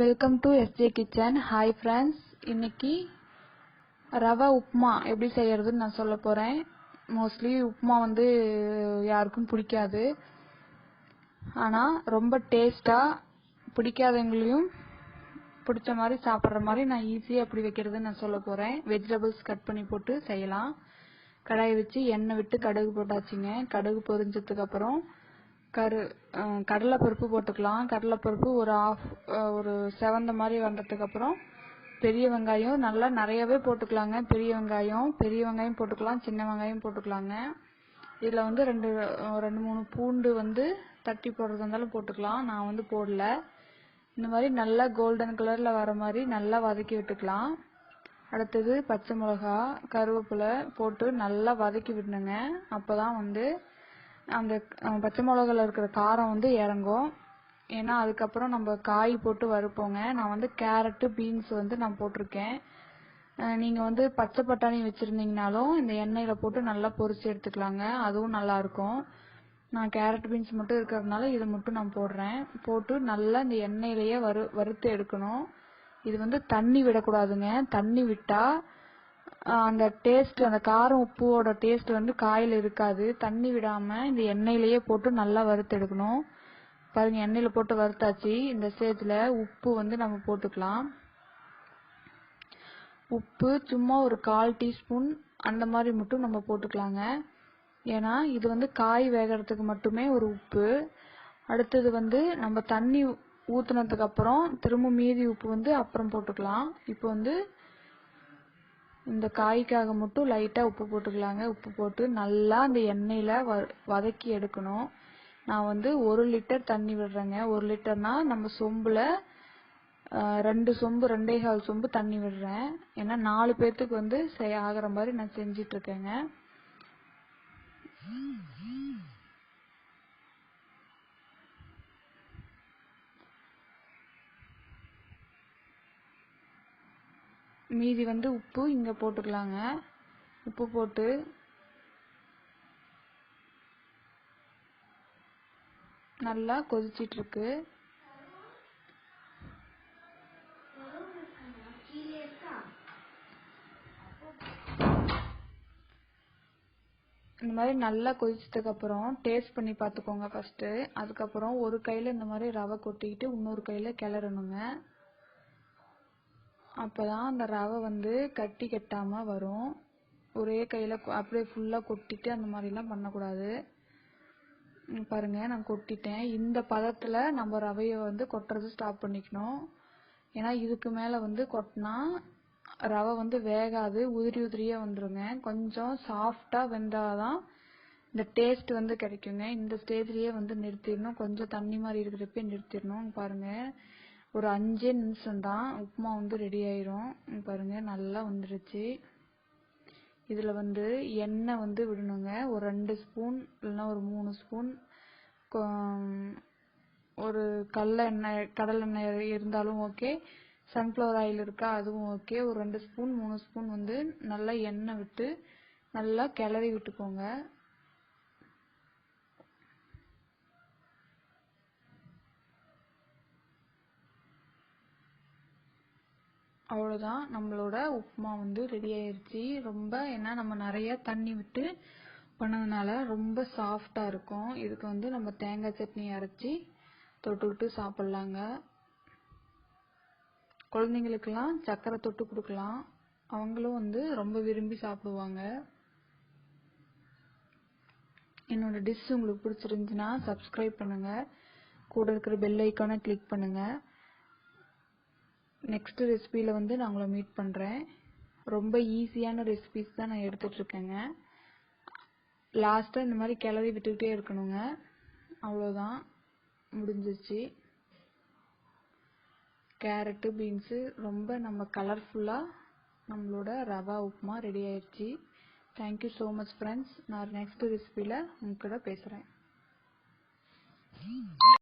Welcome to SJ kitchen hi friends இன்னைக்கு ரவை உப்புமா எப்படி செய்யறதுன்னு நான் சொல்ல போகிறேன் மோஸ்ட்லி உப்புமா வந்து யாருக்கும் பிடிக்காது. ஆனால் ரொம்ப டேஸ்ட்டாக பிடிக்காதவங்களையும் பிடிச்ச மாதிரி சாப்பிட்ற மாதிரி நான் ஈஸியாக எப்படி வைக்கிறதுன்னு நான் சொல்ல போகிறேன் வெஜிடபிள்ஸ் கட் பண்ணி போட்டு செய்யலாம். கடாயை வச்சு எண்ணெய் விட்டு கடுகு போட்டாச்சுங்க. கடுகு பொரிஞ்சதுக்கு அப்புறம் கரு கடலைப்பருப்பு போட்டுக்கலாம். கடலைப்பருப்பு ஒரு ஆஃப் ஒரு செவந்த மாதிரி வந்ததுக்கு அப்புறம் பெரிய வெங்காயம் நல்லா நிறையவே போட்டுக்கலாங்க. பெரிய வெங்காயம் பெரிய வெங்காயம் போட்டுக்கலாம் சின்ன வெங்காயம் போட்டுக்கலாங்க. இதில் வந்து ரெண்டு ரெண்டு மூணு பூண்டு வந்து தட்டி போடுறதா இருந்தாலும் போட்டுக்கலாம். நான் வந்து போடல. இந்த மாதிரி நல்லா கோல்டன் கலரில் வர மாதிரி நல்லா வதக்கி விட்டுக்கலாம். அடுத்தது பச்சை மிளகா கருவேப்பிலை போட்டு நல்லா வதக்கி விடணுங்க. அப்போ தான் வந்து அந்த பச்சை மிளகால இருக்கிற காரம் வந்து இறங்கும். ஏன்னா அதுக்கப்புறம் நம்ம காய் போட்டு வறுப்போங்க. நான் வந்து கேரட்டு பீன்ஸ் வந்து நான் போட்டிருக்கேன். நீங்கள் வந்து பச்சை பட்டாணி வச்சுருந்தீங்கனாலும் இந்த எண்ணெயில் போட்டு நல்லா பொரிச்சு எடுத்துக்கலாங்க. அதுவும் நல்லா இருக்கும். நான் கேரட் பீன்ஸ் மட்டும் இருக்கிறதுனால இதை மட்டும் நான் போடுறேன். போட்டு நல்லா இந்த எண்ணெயிலேயே வறு வறுத்து எடுக்கணும். இது வந்து தண்ணி விடக்கூடாதுங்க. தண்ணி விட்டால் அந்த டேஸ்ட் அந்த காரம் உப்போட டேஸ்ட் வந்து காயில் இருக்காது. தண்ணி விடாம இந்த எண்ணெயிலேயே போட்டு நல்லா வறுத்து எடுக்கணும். பாருங்க எண்ணெயில போட்டு வறுத்தாச்சு. இந்த ஸ்டேஜ்ல உப்பு வந்து நம்ம போட்டுக்கலாம். உப்பு சும்மா ஒரு கால் டீஸ்பூன் அந்த மாதிரி மட்டும் நம்ம போட்டுக்கலாங்க. ஏன்னா இது வந்து காய் வேகிறதுக்கு மட்டுமே ஒரு உப்பு. அடுத்தது வந்து நம்ம தண்ணி ஊத்துனதுக்கு அப்புறம் திரும்ப மீதி உப்பு வந்து அப்புறம் போட்டுக்கலாம். இப்போ வந்து இந்த காய்க்காக மட்டும் லைட்டாக உப்பு போட்டுக்கலாங்க. உப்பு போட்டு நல்லா அந்த எண்ணெயில் வ வதக்கி எடுக்கணும். நான் வந்து ஒரு லிட்டர் தண்ணி விடுறேங்க. ஒரு லிட்டர்னால் நம்ம சொம்பில் ரெண்டு சொம்பு ரெண்டே கால் சொம்பு தண்ணி விடுறேன். ஏன்னா நாலு பேர்த்துக்கு வந்து செய்ய ஆகிற மாதிரி நான் செஞ்சிட்ருக்கேங்க மீதி வந்து உப்பு இங்கே போட்டுக்கலாங்க. உப்பு போட்டு நல்லா கொதிச்சிட்டு இருக்கு இந்த மாதிரி நல்லா கொதிச்சதுக்கு அப்புறம் டேஸ்ட் பண்ணி பார்த்துக்கோங்க ஃபர்ஸ்ட் அதுக்கப்புறம் ஒரு கையில இந்த மாதிரி ரவை கொட்டிக்கிட்டு இன்னொரு கையில கிளறணுங்க. அப்பதான் அந்த ரவை வந்து கட்டி கட்டாம வரும். ஒரே கையில் அப்படியே ஃபுல்லாக கொட்டிட்டு அந்த மாதிரிலாம் பண்ணக்கூடாது. பாருங்க நான் கொட்டிட்டேன். இந்த பதத்தில் நம்ம ரவையை வந்து கொட்டுறது ஸ்டாப் பண்ணிக்கணும். ஏன்னா இதுக்கு மேலே வந்து கொட்டினா ரவை வந்து வேகாது. உதிரி உதிரியாக வந்துருங்க. கொஞ்சம் சாஃப்டா வெந்தாதான் இந்த டேஸ்ட் வந்து கிடைக்குங்க. இந்த ஸ்டேஜ்லேயே வந்து நிறுத்திடணும். கொஞ்சம் தண்ணி மாதிரி இருக்கிறப்ப நிறுத்திடணும் பாருங்கள் ஒரு அஞ்சே நிமிஷம் தான் உப்புமா வந்து ரெடி ஆயிரும். பாருங்க நல்லா வந்துருச்சு. இதுல வந்து எண்ணெய் வந்து விடணுங்க. ஒரு ரெண்டு ஸ்பூன் இல்லைன்னா ஒரு மூணு ஸ்பூன். ஒரு கடல எண்ணெய் கடல் எண்ணெய் இருந்தாலும் ஓகே சன்ஃப்ளவர் ஆயில் இருக்கா அதுவும் ஓகே ஒரு ரெண்டு ஸ்பூன் மூணு ஸ்பூன் வந்து நல்லா எண்ணெய் விட்டு நல்லா கிளறி விட்டுக்கோங்க. அவ்வளோதான் நம்மளோட உப்புமா வந்து ரெடி ஆயிடுச்சு ரொம்ப ஏன்னா நம்ம நிறைய தண்ணி விட்டு பண்ணதுனால ரொம்ப சாஃப்டாக இருக்கும். இதுக்கு வந்து நம்ம தேங்காய் சட்னி அரைச்சி தொட்டுக்கிட்டு சாப்பிட்லாங்க. குழந்தைங்களுக்கெல்லாம் சக்கரை தொட்டு கொடுக்கலாம். அவங்களும் வந்து ரொம்ப விரும்பி சாப்பிடுவாங்க. என்னோட டிஷ் உங்களுக்கு பிடிச்சிருந்துச்சுன்னா சப்ஸ்கிரைப் பண்ணுங்கள் கூட இருக்கிற பெல் ஐக்கானை கிளிக் பண்ணுங்கள் நெக்ஸ்ட் ரெசிபியில் வந்து நான் உங்களை மீட் பண்ணுறேன் ரொம்ப ஈஸியான ரெசிபிஸ் தான் நான் எடுத்துகிட்ருக்கேங்க லாஸ்ட்டாக இந்த மாதிரி கிளறி விட்டுக்கிட்டே இருக்கணுங்க. அவ்வளோதான் முடிஞ்சிச்சு கேரட்டு பீன்ஸு ரொம்ப நம்ம கலர்ஃபுல்லாக நம்மளோட ரவா உப்புமா ரெடி ஆயிடுச்சு thank you so much friends நான் நெக்ஸ்ட் ரெசிபியில் உங்ககிட்ட பேசுகிறேன்